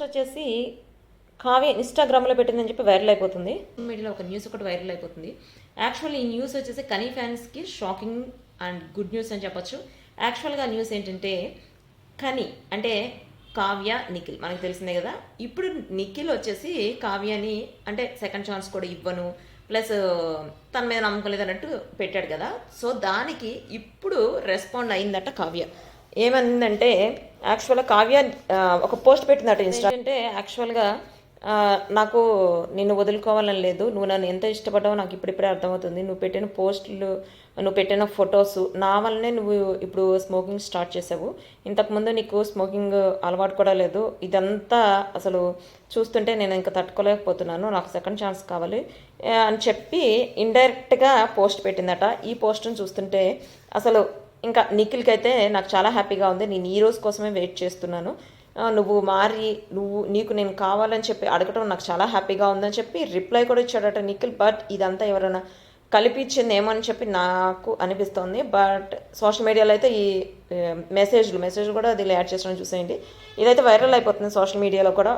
Post వచ్చేసి కావ్య ఇన్స్టాగ్రామ్లో పెట్టిందని చెప్పి వైరల్ అయిపోతుంది. మీడియాలో ఒక న్యూస్ ఒకటి వైరల్ అయిపోతుంది. యాక్చువల్ ఈ న్యూస్ వచ్చేసి కనీ ఫ్యాన్స్కి షాకింగ్ అండ్ గుడ్ న్యూస్ అని చెప్పొచ్చు. యాక్చువల్గా న్యూస్ ఏంటంటే కని అంటే కావ్య నిఖిల్ మనకు తెలిసిందే కదా. ఇప్పుడు నిఖిల్ వచ్చేసి కావ్యని అంటే సెకండ్ ఛాన్స్ కూడా ఇవ్వను. ప్లస్ తన మీద నమ్మకం లేదన్నట్టు పెట్టాడు కదా. సో దానికి ఇప్పుడు రెస్పాండ్ అయిందట కావ్య. ఏమైందంటే యాక్చువల్గా కావ్య ఒక పోస్ట్ పెట్టిందట ఇన్స్టా అంటే యాక్చువల్గా నాకు నిన్ను వదులుకోవాలని లేదు. నువ్వు నన్ను ఎంత ఇష్టపడ్డావో నాకు ఇప్పుడిప్పుడే అర్థమవుతుంది. నువ్వు పెట్టిన పోస్టులు నువ్వు పెట్టిన ఫొటోస్ నా వల్లనే నువ్వు ఇప్పుడు స్మోకింగ్ స్టార్ట్ చేసావు. ఇంతకుముందు నీకు స్మోకింగ్ అలవాటు కూడా లేదు. ఇదంతా అసలు చూస్తుంటే నేను ఇంకా తట్టుకోలేకపోతున్నాను. నాకు సెకండ్ ఛాన్స్ కావాలి. అని చెప్పి ఇండైరెక్ట్గా పోస్ట్ పెట్టిందట. ఈ పోస్ట్ని చూస్తుంటే అసలు ఇంకా నిఖిల్కి అయితే నాకు చాలా హ్యాపీగా ఉంది. నేను ఈ రోజు కోసమే వెయిట్ చేస్తున్నాను. నువ్వు మారి నువ్వు నీకు నేను కావాలని చెప్పి అడగటం నాకు చాలా హ్యాపీగా ఉందని చెప్పి రిప్లై కూడా ఇచ్చాడట నిఖిల్. బట్ ఇదంతా ఎవరైనా కలిపిచ్చింది ఏమో అని చెప్పి నాకు అనిపిస్తుంది. బట్ సోషల్ మీడియాలో అయితే ఈ మెసేజ్లు మెసేజ్లు కూడా అది యాడ్ చేసిన చూసేయండి. ఇదైతే వైరల్ అయిపోతుంది సోషల్ మీడియాలో కూడా.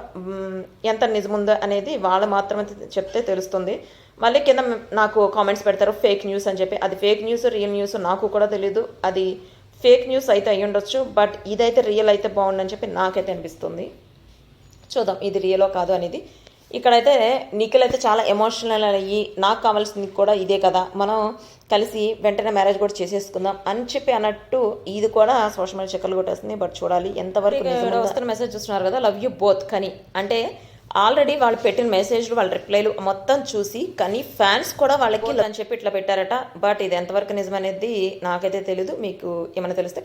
ఎంత నిజముందో అనేది వాళ్ళు మాత్రమే చెప్తే తెలుస్తుంది. మళ్ళీ కింద నాకు కామెంట్స్ పెడతారు ఫేక్ న్యూస్ అని చెప్పి. అది ఫేక్ న్యూస్ రియల్ న్యూస్ నాకు కూడా తెలియదు అది ఫేక్ న్యూస్ అయితే అయ్యి ఉండొచ్చు బట్ ఇదైతే రియల్ అయితే బాగుండని చెప్పి నాకైతే అనిపిస్తుంది. చూద్దాం ఇది రియలో కాదు అనేది. ఇక్కడైతే నిఖిల్ అయితే చాలా ఎమోషనల్ అయ్యి నాకు కావాల్సింది కూడా ఇదే కదా. మనం కలిసి వెంటనే మ్యారేజ్ కూడా చేసేసుకుందాం అని చెప్పి అన్నట్టు ఇది కూడా సోషల్ మీడియా చెక్కలు కొట్టేస్తుంది. బట్ చూడాలి ఎంతవరకు వస్తున్న మెసేజ్ చూస్తున్నారు కదా లవ్ యూ బోత్ కని. అంటే ఆల్రెడీ వాళ్ళు పెట్టిన మెసేజ్లు వాళ్ళ రిప్లైలు మొత్తం చూసి కానీ ఫ్యాన్స్ కూడా వాళ్ళకి అని చెప్పి ఇట్లా పెట్టారట. బట్ ఇది ఎంతవరకు నిజమనేది నాకైతే తెలీదు. మీకు ఏమైనా తెలిస్తే